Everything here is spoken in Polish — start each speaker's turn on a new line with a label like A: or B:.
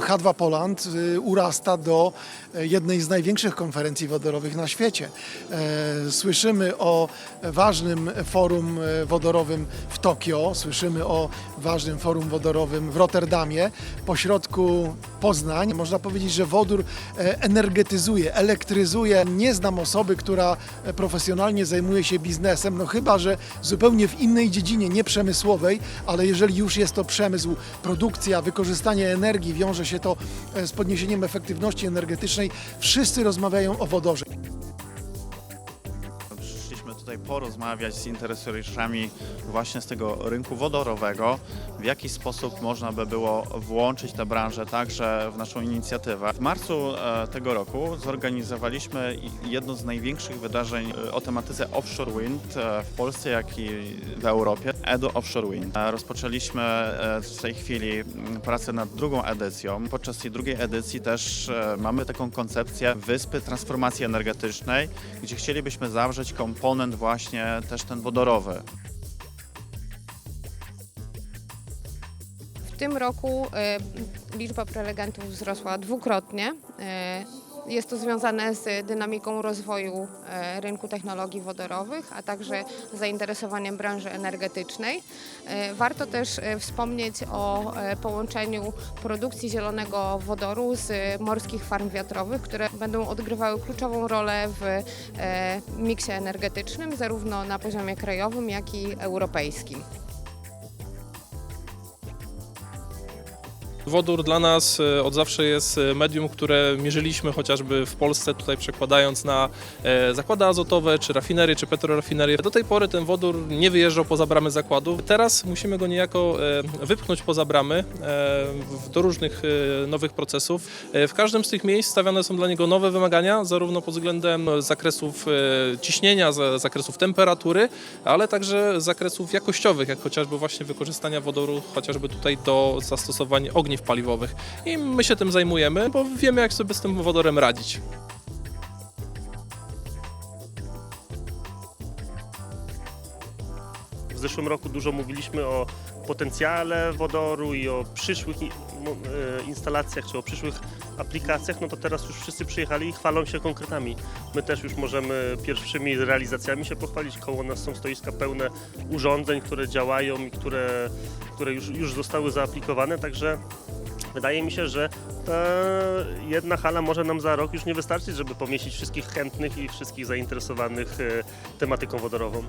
A: H2 Poland y, urasta do e, jednej z największych konferencji wodorowych na świecie. E, Słyszymy o ważnym forum e, wodorowym w Tokio, słyszymy o ważnym forum wodorowym w Rotterdamie, pośrodku Poznań. Można powiedzieć, że wodór e, energetyzuje, elektryzuje. Nie znam osoby, która e, profesjonalnie zajmuje się biznesem, no chyba, że zupełnie w innej dziedzinie, nie przemysłowej, ale jeżeli już jest to przemysł, produkcja, wykorzystanie energii, wiąże się to e, z podniesieniem efektywności energetycznej, wszyscy rozmawiają o wodorze.
B: Tutaj porozmawiać z interesariuszami właśnie z tego rynku wodorowego, w jaki sposób można by było włączyć tę branżę także w naszą inicjatywę. W marcu e, tego roku zorganizowaliśmy jedno z największych wydarzeń e, o tematyce offshore wind e, w Polsce, jak i w Europie, Edo Offshore Wind. Rozpoczęliśmy e, w tej chwili mm, pracę nad drugą edycją. Podczas tej drugiej edycji też e, mamy taką koncepcję wyspy transformacji energetycznej, gdzie chcielibyśmy zawrzeć komponent właśnie też ten wodorowy.
C: W tym roku e, liczba prelegentów wzrosła dwukrotnie. Jest to związane z dynamiką rozwoju e, rynku technologii wodorowych, a także zainteresowaniem branży energetycznej. E, Warto też e, wspomnieć o połączeniu produkcji zielonego wodoru z morskich farm wiatrowych, które będą odgrywały kluczową rolę w miksie energetycznym, zarówno na poziomie krajowym, jak i europejskim.
D: Wodór dla nas e, od zawsze jest e, medium, które mierzyliśmy chociażby w Polsce, tutaj przekładając na e, zakłady azotowe, czy rafinerie, czy petrorafinerie. Do tej pory ten wodór nie wyjeżdżał poza bramy zakładów. Teraz musimy go niejako wypchnąć poza bramy do różnych nowych procesów. W każdym z tych miejsc stawiane są dla niego nowe wymagania, zarówno pod względem zakresów ciśnienia, za- zakresów temperatury, ale także zakresów jakościowych, jak chociażby właśnie wykorzystania wodoru, chociażby tutaj do zastosowań ogniw paliwowych. I my się tym zajmujemy, bo wiemy, jak sobie z tym wodorem radzić.
E: W zeszłym roku dużo mówiliśmy o potencjale wodoru i o przyszłych e, instalacjach czy o przyszłych aplikacjach, no to teraz już wszyscy przyjechali i chwalą się konkretami. My też już możemy pierwszymi realizacjami się pochwalić. Koło nas są stoiska pełne urządzeń, które działają i które, które już, już zostały zaaplikowane, także wydaje mi się, że ta jedna hala może nam za rok już nie wystarczyć, żeby pomieścić wszystkich chętnych i wszystkich zainteresowanych e, tematyką wodorową.